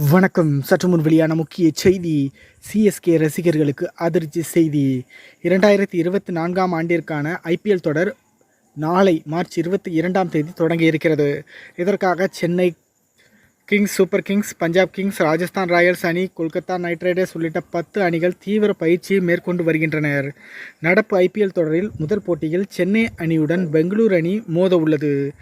வணக்கம். சற்று முன் வெளியான முக்கிய செய்தி சிஎஸ்கே ரசிகர்களுக்கு அதிர்ச்சி செய்தி. இரண்டாயிரத்தி இருபத்தி நான்காம் ஆண்டிற்கான ஐபிஎல் தொடர் நாளை மார்ச் இருபத்தி இரண்டாம் தேதி தொடங்க இருக்கிறது. இதற்காக Chennai Kings Super Kings Punjab Kings Rajasthan Royals அணி கொல்கத்தா நைட் ரைடர்ஸ் உள்ளிட்ட பத்து அணிகள் தீவிர பயிற்சியை மேற்கொண்டு வருகின்றனர். நடப்பு ஐபிஎல் தொடரில் முதல் போட்டியில் சென்னை அணியுடன் பெங்களூர் அணி மோத உள்ளது.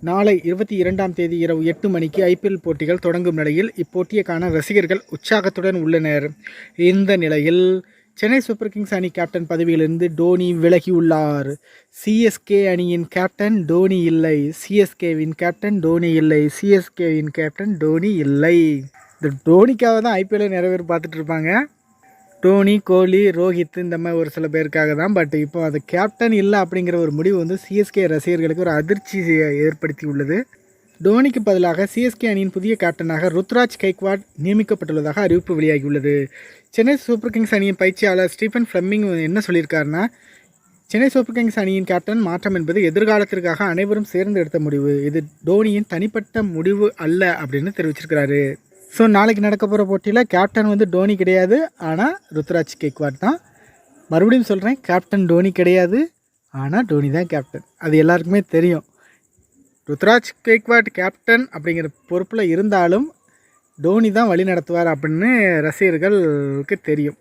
நாளை இருபத்தி இரண்டாம் தேதி இரவு எட்டு மணிக்கு ஐபிஎல் போட்டிகள் தொடங்கும் நிலையில் இப்போட்டியைக்கான ரசிகர்கள் உற்சாகத்துடன் உள்ளனர். இந்த நிலையில் சென்னை சூப்பர் கிங்ஸ் அணி கேப்டன் பதவியிலிருந்து டோனி விலகியுள்ளார். சிஎஸ்கே அணியின் கேப்டன் டோனி இல்லை. சிஎஸ்கேவின் கேப்டன் டோனி இல்லை. சிஎஸ்கேவின் கேப்டன் டோனி இல்லை. இந்த டோனிக்காக தான் ஐபிஎல்லை நிறைவேறு பார்த்துட்டு இருப்பாங்க. டோனி கோலி ரோஹித் இந்த மாதிரி ஒரு சில பேருக்காக தான். பட் இப்போ அது கேப்டன் இல்லை அப்படிங்கிற ஒரு முடிவு வந்து சிஎஸ்கே ரசிகர்களுக்கு ஒரு அதிர்ச்சியை ஏற்படுத்தி உள்ளது டோனிக்கு பதிலாக சிஎஸ்கே அணியின் புதிய கேப்டனாக ருத்ராஜ் கைக்வாட் நியமிக்கப்பட்டுள்ளதாக அறிவிப்பு வெளியாகியுள்ளது. சென்னை சூப்பர் கிங்ஸ் அணியின் பயிற்சியாளர் ஸ்டீஃபன் ஃப்ளம்மிங் என்ன சொல்லியிருக்காருன்னா சென்னை சூப்பர் கிங்ஸ் அணியின் கேப்டன் மாற்றம் என்பது எதிர்காலத்திற்காக அனைவரும் சேர்ந்து எடுத்த முடிவு. இது டோனியின் தனிப்பட்ட முடிவு அல்ல அப்படின்னு தெரிவிச்சிருக்கிறாரு. ஸோ நாளைக்கு நடக்க போகிற போட்டியில் கேப்டன் வந்து டோனி கிடையாது. ஆனால் ருத்ராஜ் கேக்வாட் தான். மறுபடியும் சொல்கிறேன் கேப்டன் டோனி கிடையாது. ஆனால் டோனி தான் கேப்டன் அது எல்லாருக்குமே தெரியும். ருத்ராஜ் கேக்வாட் கேப்டன் அப்படிங்கிற பொறுப்பில் இருந்தாலும் டோனி தான் வழி நடத்துவார் அப்படின்னு ரசிகர்களுக்கு தெரியும்.